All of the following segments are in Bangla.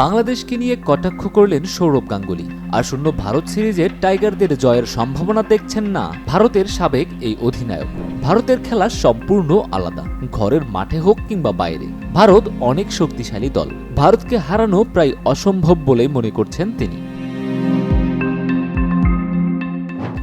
বাংলাদেশকে নিয়ে কটাক্ষ করলেন সৌরভ গাঙ্গুলি। আসন্ন ভারত সিরিজের টাইগারদের জয়ের সম্ভাবনা দেখছেন না ভারতের সাবেক এই অধিনায়ক। ভারতের খেলা সম্পূর্ণ আলাদা, ঘরের মাঠে হোক কিংবা বাইরে। ভারত অনেক শক্তিশালী দল। ভারতকে হারানো প্রায় অসম্ভব বলে মনে করছেন তিনি।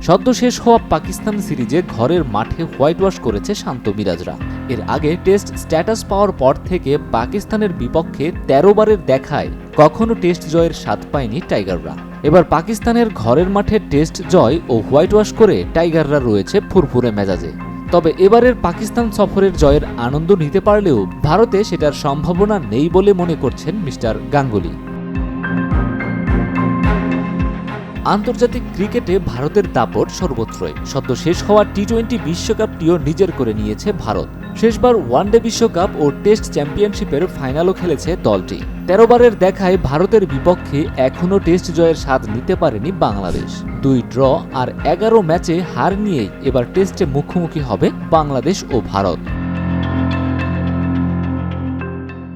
সদ্য শেষ হওয়া পাকিস্তান সিরিজে ঘরের মাঠে হোয়াইট ওয়াশ করেছে শান্ত মিরাজরা। এর আগে টেস্ট স্ট্যাটাস পাওয়ার পর থেকে পাকিস্তানের বিপক্ষে তেরো বারের দেখায় কখনো টেস্ট জয়ের স্বাদ পায়নি টাইগাররা। এবার পাকিস্তানের ঘরের মাঠে টেস্ট জয় ও হোয়াইট ওয়াশ করে টাইগাররা রয়েছে ফুরফুরে মেজাজে। তবে এবারের পাকিস্তান সফরের জয়ের আনন্দ নিতে পারলেও ভারতে সেটার সম্ভাবনা নেই বলে মনে করছেন মিস্টার গাঙ্গুলি। আন্তর্জাতিক ক্রিকেটে ভারতের দাপট সর্বত্রই। সদ্য শেষ হওয়া টি টোয়েন্টি বিশ্বকাপটিও নিজের করে নিয়েছে ভারত। শেষবার ওয়ানডে বিশ্বকাপ ও টেস্ট চ্যাম্পিয়নশিপের ফাইনালও খেলেছে দলটি। তেরো বারের দেখায় ভারতের বিপক্ষে এখনও টেস্ট জয়ের স্বাদ নিতে পারেনি বাংলাদেশ। দুই ড্র আর এগারো ম্যাচে হার নিয়েই এবার টেস্টে মুখোমুখি হবে বাংলাদেশ ও ভারত।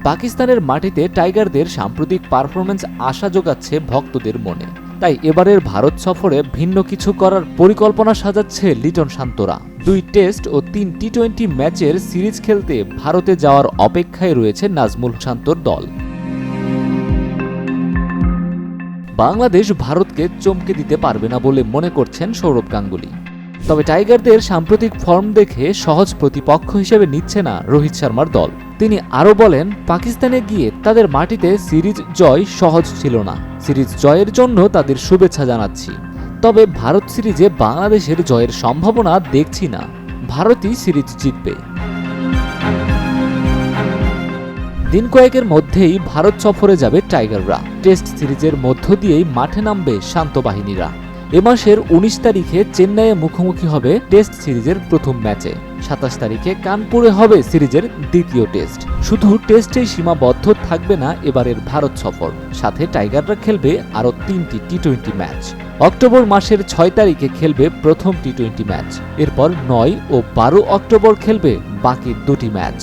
পাকিস্তানের মাটিতে টাইগারদের সাম্প্রতিক পারফরমেন্স আশা যোগাচ্ছে ভক্তদের মনে। তাই এবারের ভারত সফরে ভিন্ন কিছু করার পরিকল্পনা সাজাচ্ছে লিটন শান্তরা। দুই টেস্ট ও তিন টি টোয়েন্টি ম্যাচের সিরিজ খেলতে ভারতে যাওয়ার অপেক্ষায় রয়েছে নাজমুল শান্তর দল। বাংলাদেশ ভারতকে চমকে দিতে পারবে না বলে মনে করছেন সৌরভ গাঙ্গুলি। তবে টাইগারদের সাম্প্রতিক ফর্ম দেখে সহজ প্রতিপক্ষ হিসেবে নিচ্ছে না রোহিত শর্মার দল। তিনি আরও বলেন, পাকিস্তানে গিয়ে তাদের মাটিতে সিরিজ জয় সহজ ছিল না। সিরিজ জয়ের জন্য তাদের শুভেচ্ছা জানাচ্ছি। তবে ভারত সিরিজে বাংলাদেশের জয়ের সম্ভাবনা দেখছি না। ভারতই সিরিজ জিতবে। দিন কয়েকের মধ্যেই ভারত সফরে যাবে টাইগাররা। টেস্ট সিরিজের মধ্য দিয়েই মাঠে নামবে শান্ত বাহিনীরা। এ মাসের উনিশ তারিখে চেন্নাইয়ে মুখোমুখি হবে টেস্ট সিরিজের প্রথম ম্যাচে। সাতাশ তারিখে কানপুরে হবে সিরিজের দ্বিতীয় টেস্ট। শুধু টেস্টেই সীমাবদ্ধ থাকবে না এবারের ভারত সফর। সাথে টাইগাররা খেলবে আরও তিনটি টি টোয়েন্টি ম্যাচ। অক্টোবর মাসের ছয় তারিখে খেলবে প্রথম টি টোয়েন্টি ম্যাচ। এরপর নয় ও বারো অক্টোবর খেলবে বাকি দুটি ম্যাচ।